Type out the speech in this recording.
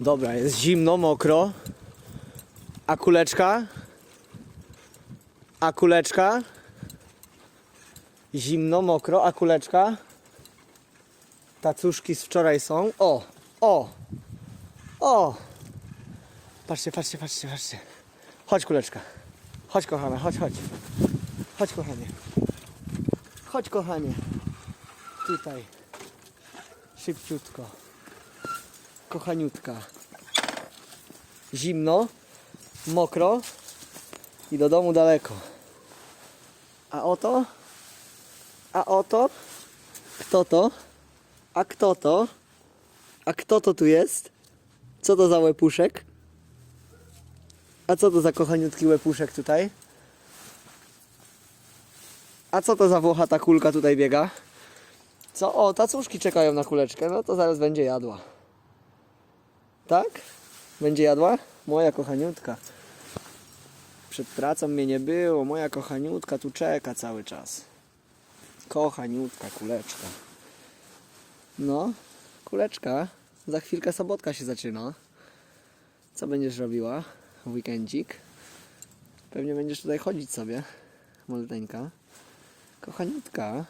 Dobra, jest zimno, mokro. A kuleczka? A kuleczka? Zimno, mokro, a kuleczka? Tacuszki z wczoraj są. O, o, o. Patrzcie, patrzcie, patrzcie, patrzcie. Chodź kuleczka. Chodź kochana, chodź, chodź. Chodź kochanie. Chodź kochanie. Tutaj. Szybciutko. Kochaniutka. Zimno, mokro i do domu daleko. A oto? A oto? Kto to? A kto to? A kto to tu jest? Co to za łepuszek? A co to za kochaniutki łepuszek tutaj? A co to za włochata kulka tutaj biega? Co? O, tacuszki czekają na kuleczkę. No to zaraz będzie jadła. Tak? Będzie jadła? Moja kochaniutka. Przed pracą mnie nie było. Moja kochaniutka tu czeka cały czas. Kochaniutka, kuleczka. No, kuleczka. Za chwilkę sobotka się zaczyna. Co będziesz robiła w weekendzik? Pewnie będziesz tutaj chodzić sobie, moleteńka. Kochaniutka.